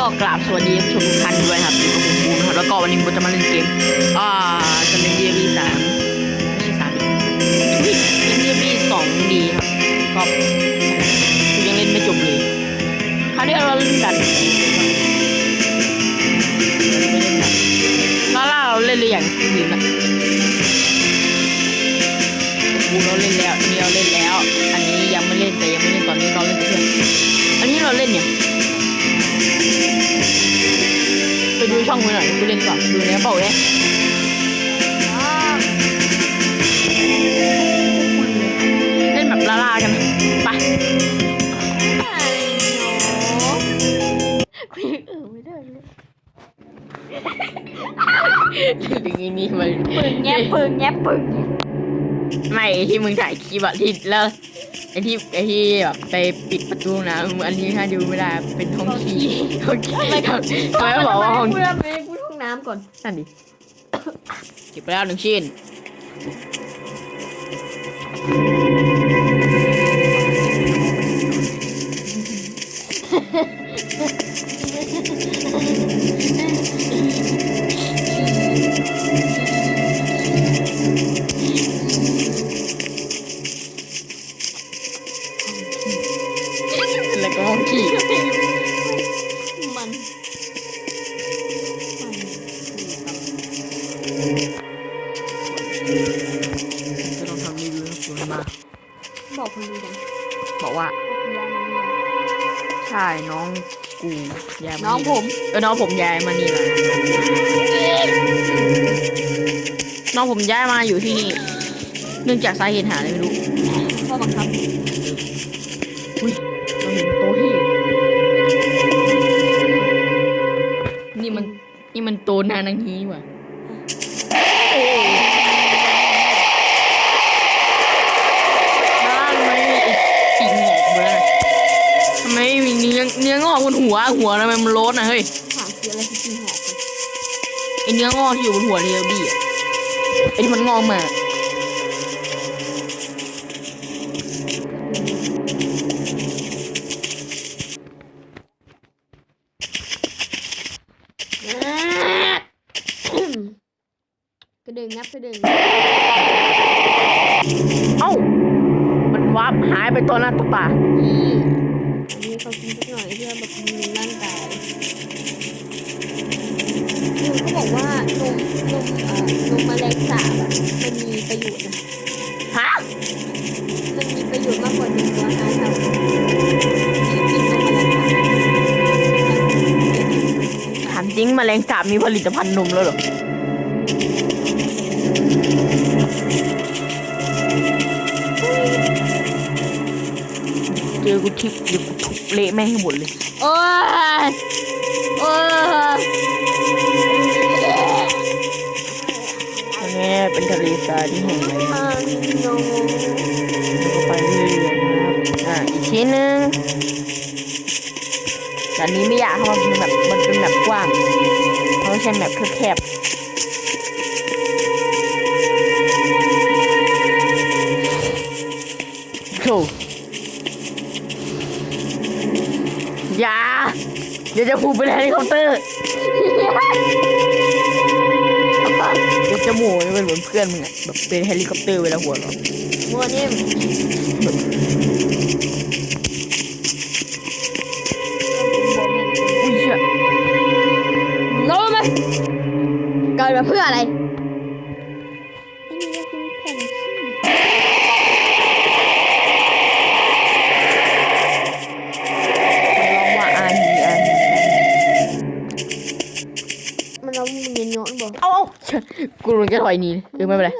ก็กราบสวัสดีผู้ชมทุกท่านด้วยครับอยู่กับผมบูมนะครับแล้วก็วันนี้ผมจะมาเล่นเกม อ่าจะเล่นเดียบีสามไม่ใช่สามดิเป็นเดียบีสองดีครับก็ยังเล่นไม่จบเลยคราวนี้เราเล่นกันเล่นกันล่าล่าเราเล่นหรือยังลืมละ ไปดูช่องคุณหน่อยกูเล่นก่อนดูเนี้ยเปล่าเนี่ยเล่นแบบล่าๆกันไปกูยังเออไม่ได้เลยอย่างนี้นี่มันปึงแงบปึงแงบปึงไม่ที่มึงถ่ายคลิปอะที่แล้ว ไอ้ที่ไอ้ที่แบบไปปิดประตูนะอันนี้ถ้าดูไม่ได้เป็นห้องขี้ห้องขี้ทำไมทำไมไม่บอกว่าห้องกูทำไมกูห้องน้ำก่อนนั่นดิเก็บไปแล้วหนึ่งชิ้นแยายาน้องผม เออน้องผมย้ายมานี่แล้วน้องผมย้ายมาอยู่ที่นี่เนื่องจากสาเหตุหาอะไรไม่รู้พ่อบังคับอุ้ยเราเห็นโตเฮ่นี่มันนี่มันโตนานังฮีนี่หว่ะ อเนื้องอกบนหัวหัวทำไมมันโลดนะเฮ้ยถามคืออะไรที่จริงหอกกันไอเนื้องอกที่อยู่บนหัวเรียวบี้อะไอที่มันงอกมา มแมลงสาบอะมันมีประโยชน์นะฮะมันมีประโยชน์มากกว่านตัวห้าเท่าที่กินนมแมลงสาบถามจริงแมลงสาบมีผลิตภัณฑ์นมแล้วเหรอเจอกูทิปเดี๋ยวกูทุบเละแม่งให้หมดเลย โอ้ยโอ้ย เป็นทะเลทรายที่แห่งใหญ่มากมันโนแล้วก็ไปเรื่อยๆนะครับอะอีกชิ้นหนึ่งแต่นี้ไม่อยากเพราะมันเป็นแบบมันเป็นแบบกว้างเพราะไม่ใช่แบบแคบๆโธ่อย่าเดี๋ยวจะพูดไปในเฮลิคอปเตอร์ เป็นเหมือนเพื่อนมึงอะแบบเป็นเฮลิคอปเตอร์เวลาหัวเราะมัวนิ่มอุ้ยเหี้ยรู้ไหมเกิดมาเพื่ออะไร เอนบ่เอาเอากูรู้จะถอยหนีเออไม่เป็นไร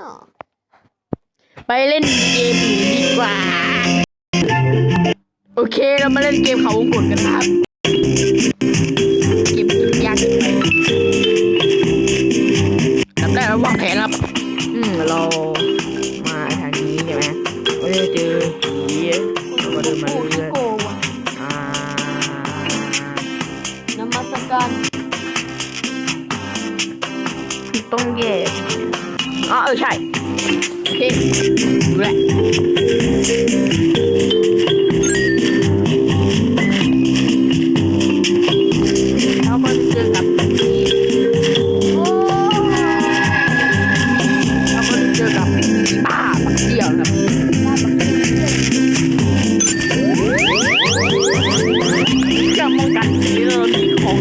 ไปเล่นเกมอื่นดีกว่า โอเคเรามาเล่นเกมเขาวงกดกันครับ เกมยากเกินไปลำแรกเราวางแผนครับอืมเรามาทางนี้ใช่ไหมเราจะเจอผีเราก็เดินมาเรื่อยโกว่ะๆอ่านมัสการ ต้องแย่อ๋อเออใช่โอเคดูแลแล้วก็เจอกับนี้โอ้แล้วก็เจอกับป้าปักเดียวครับจะมองกันเยอะมีของ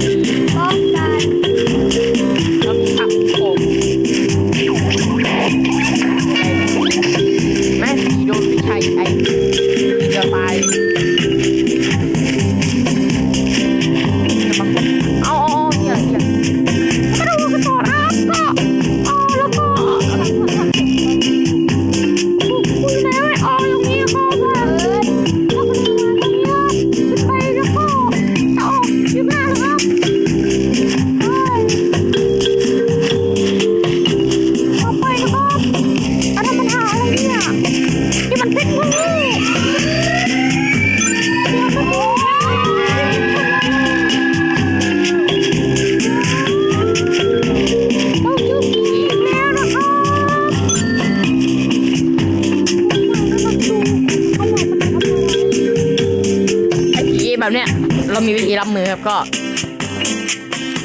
แบบเนี้ยเรามีวิธีรับมือครับก็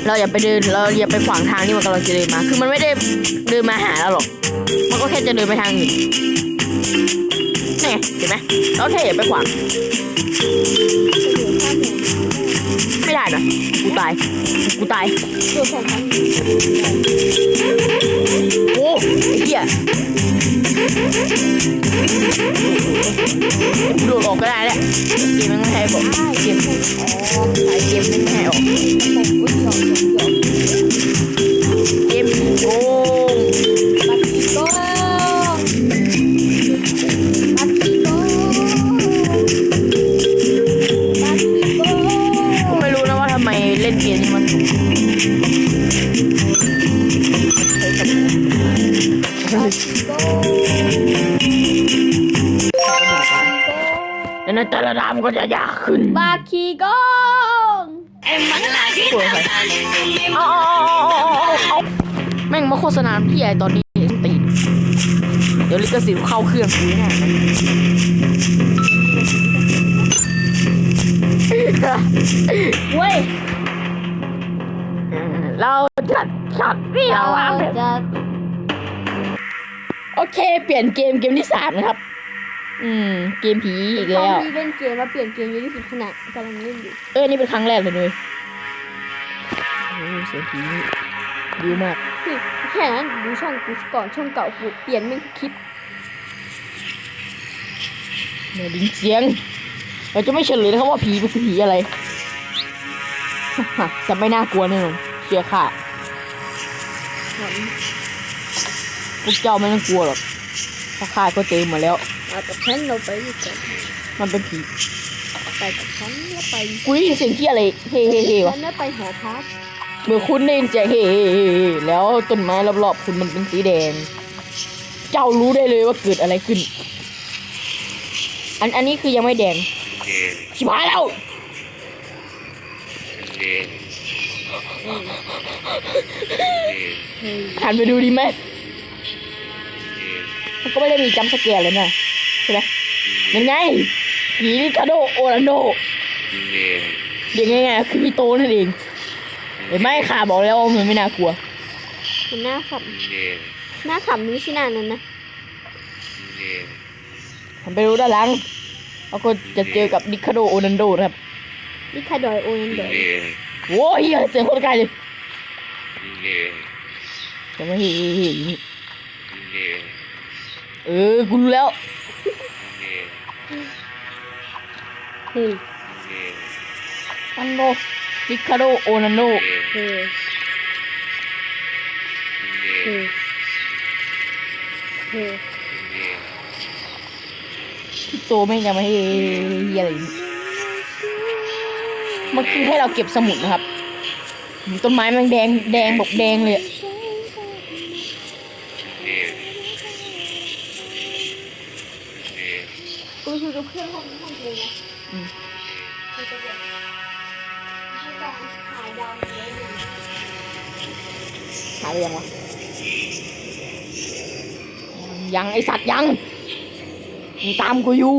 เราอย่าไปเดินเราอย่าไปขวางทางที่มันกำลังจะเดินมา คือมันไม่ได้เดินมาหาเราหรอก มันก็แค่จะเดินไปทางอื่นนี่ไงเห็นไหมเราแค่อย่าไปขวางไม่ได้นะกูตายกูตายโอ้ไอ้เหี้ย โดดออกก็ได้แหละเกมมันไม่ให้บอกเกมอ๋อใช่เกมมันไม่ให้ออกผมก็ยอกหยอกหยอกเก ในแต่ละดามก็จะยากขึ้น บาคีโก้ปวดไปเอาเอาเอาเอาเอาเอาแม่งมาโฆษณาพี่ใหญ่ตอนนี้ตีนเดี๋ยวลิขสิทธิ์เข้าเครื่องกูแน่นะเว้ย เราจัดช็อตเดียวเราอะจะโอเค เปลี่ยนเกมเกมที่สามนะครับ อืม เกมผีอีกตอแล้นวที่เล่นเกมแล้วเปลี่ยนเกมเยอะที่สุดขณะกำลังเล่นอยู่เอ้ยนี่เป็นครั้งแรกเลยด้วยโอ้เสียงผีนี่ดีมากเฮ้ยแค่นั้นดูช่องกูก่อนช่องเก่ากูเปลี่ยนแม่งทุกคลิปเดี๋ยวดินเสียง เราจะไม่เฉลยนะครับว่าผีเป็นผีอะไร จะไม่น่ากลัวแน่นอนเชื่อค่ะหอนพวกเจ้าไม่ต้องกลัวหรอกเพราะข้าก็เจอมาแล้ว เอากับฉันเราไปด้วยกันมันเป็นผีไปกับฉันแล้วไปกูได้ยินเสียงที่อะไรเฮ้เฮ้เฮ้วะฉันแล้วไปหอพักเมื่อคุณได้ยินเสียงเฮ้เฮ้เฮ้เฮ้แล้วต้นไม้รอบๆคุณมันเป็นสีแดง เจ้ารู้ได้เลยว่าเกิดอะไรขึ้น อันอันนี้คือยังไม่แดงชิบหายแล้วเฮ้ยหันไปดูดีไหมมันก็ไม่ได้มีจัมป์สแกร์เลยนะ ใช่ไหมยังไงผีลิคาโดโอรันโดเรียกง่ายๆคือพี่โตนั่นเองเห็นไหมข่าบอกแล้วว่ามันไม่น่ากลัวมันหน้าขำหน้าขำนี่ใช่หน้านั้นนะผมไปดูด้านหลังแล้วก็จะเจอกับลิคาโดโอรันโดนะครับนี่คาดอยโอนันเดอร์โว้ยเหี้ยเสียงโคตรไกลเลยจะไม่เฮ้เฮ้อยู่นี่เออกูรู้แล้ว เฮ้ยอันโดลิคาโดโอรันโดเฮ้ยเฮ้ยเฮ้ยพี่โตไม่งจะมาเฮ้เฮียอะไรอยู่นี่มันคือให้เราเก็บสมุดนะครับมีต้นไม้มันแดงแดงบอกแดงเลยอะกูคุยกับเพื่อนห้องห้องกูนะ อืมกูจะแบบให้กายไปยังวะ ยังไอสัตว์ยังมึงตามกูอยู่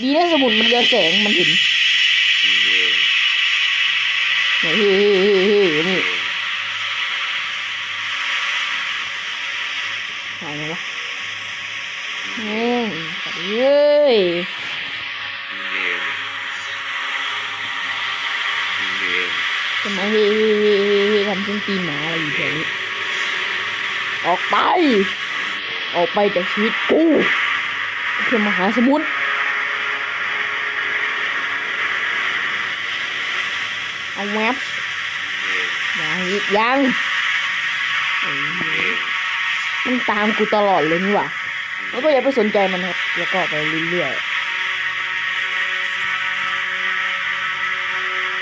ดีนะสมุดมันเรืองแสงมันเห็นเฮ้ยเฮ้ยเฮ้ยเฮ้ยเฮ้ยนี่หายไปวะแม่งสัตว์เอ้ยทำไมเฮ้ย เฮ้ยเฮ้ยเฮ้ยทำเส้นตีนหมาอะไรอยู่แถวนี้ออกไป ออกไปจากชีวิตกูคือมหาสมุทรเอาแวบยังยังมันตามกูตลอดเลยนี่หว่าแล้วก็อย่าไปสนใจมันครับ แล้วก็ไปเรื่อยๆ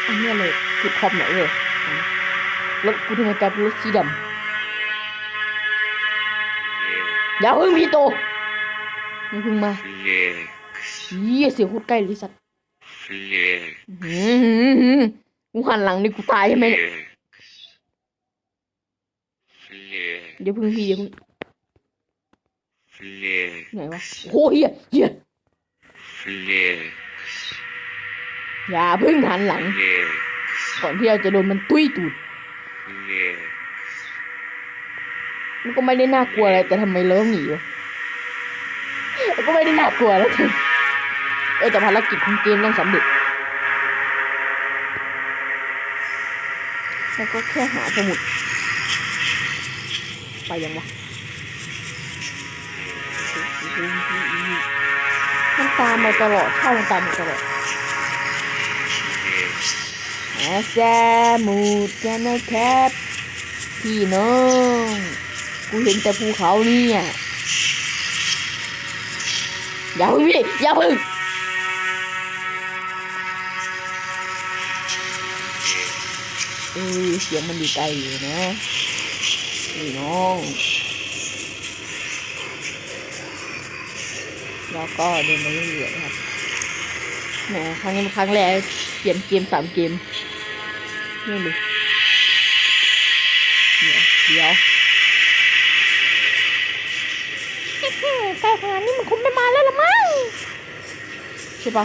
อันนี้เลย คือคอมไหนเลยรถกูทำไมกลายเป็นรถสีดำอย่าเพิ่งพี่โตอย่าเพิ่งมาเยี่ยเสียงโคตรใกล้เลยสัตว์อือหือหือกูหันหลังนี่กูตายใช่ไหมเนี่ยเดี๋ยวพิ่งพี่เดี๋ยวพิ่งไหนวะโอ้เฮียเฮียอย่าพิ่งหันหลัง ก่อนที่เราจะโดนมันตุ้ยตูด Yeah. มันก็ไม่ได้น่ากลัวอะไรแต่ทำไมเราต้องหนีวะมันก็ไม่ได้น่ากลัวแล้วเธอเออแต่ภารกิจของเกมต้องสำเร็จแล้วก็แค่หาสมุด ไปยังวะมันตามมาตลอดเข้ามันตามมาตลอด Yeah. อาซามูดกันนะครับ พี่น้อง กูเห็นแต่ภูเขาเนี่ยอย่าพึ่งพี่อย่าพึ่งเออเสียงมันอยู่ไกลอยู่นะพี่น้อง แล้วก็เดินมาเรื่อยๆครับแหมครั้งนี้เป็นครั้งแรกเปลี่ยนเกมสามเกม นี่เลยเดี๋ยวเดี๋ยวใกล้ขนาดนี้มันคงไม่มาแล้วละมั้งใช่ปะ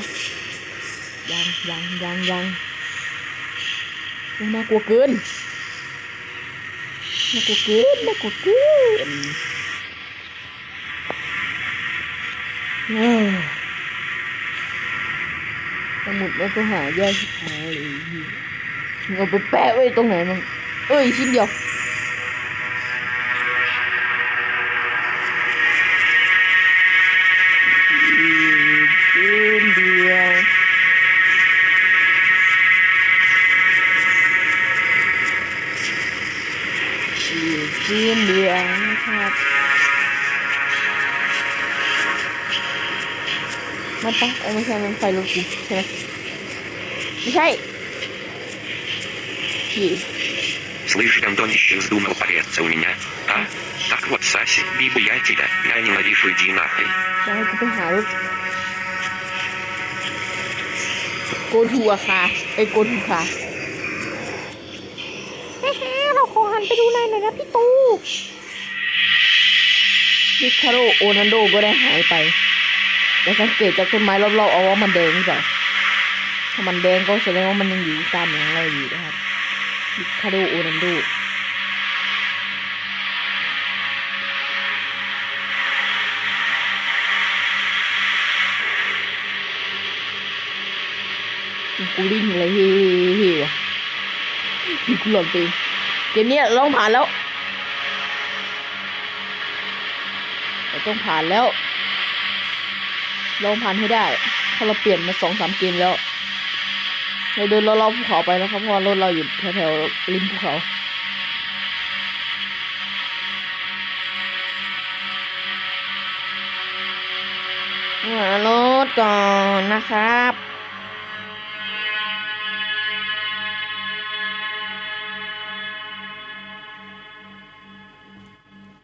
ยังยังยังยังยังน่ากลัวเกินน่ากลัวเกินน่ากลัวเกินเอ้ยสมุดมันก็หายากหายเลย มึงเอาไปแปะไว้ตรงไหนมึงเอ้ยชิ้ นเดียว คืนเดียวอีกคืนเดียวนะครับมันปะเออไม่ใช่มันไฟรถกูใช่ไหมไม่ใช่พี่ Слышь, Антонище вздумал пореться у меня, а? Так вот, Саси, Биба, я тебя, я ненавижу, иди нахрен. จะให้กูไปหารถโกทูอาคาไอ้โกทูคาเฮ้เราขอหันไปดูนายหน่อยนะพี่ตูนิคาโรโอนันโดก็ได้หายไปแต่สังเกตจากต้นไม้รอบๆเอาว่ามันแดงหรือเปล่าถ้ามันแดงก็แสดงว่ามันยังอยู่ตามอย่างเราอยู่นะครับนิ คาโรโอนันโดกูดิ้นอะไรเฮ้เฮ้วะกูหลอนไปเกมเนี้ยลองผ่านแล้วเราต้องผ่านแล้วลองผ่านให้ได้เพราเราเปลี่ยนมาสองสามเกมแล้ว เราเดินรอบๆภูเขาไปแล้วครับเพราะว่ารถเราอยู่แถวๆริมภูเขาหารถก่อนนะครับ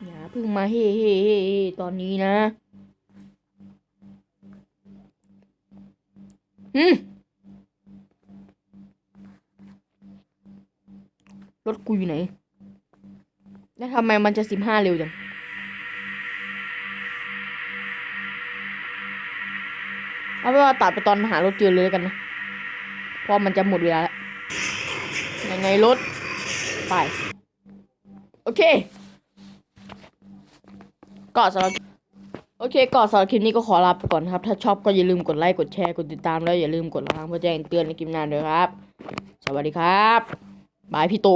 อย่าเพิ่งมาเฮ่เฮ่เฮ่เฮ่ตอนนี้นะ อืม รถกูอยู่ไหน แล้วทำไมมันจะสิบห้าเร็วจัง เอาไปนว่าตัดไปตอนหารถเจอเลยกันนะ เพราะมันจะหมดเวลาแล้วยังไงรถ ไป โอเค ก็สำหรับโอเคก็สำหรับคลิปนี้ก็ขอลาไปก่อนครับ ถ้าชอบก็อย่าลืมกดไลค์ กดแชร์ กดติดตามแล้วอย่าลืมกดละครั้งเพื่อแจ้งเตือนในคลิปหน้าด้วยครับ สวัสดีครับ บายพี่ตู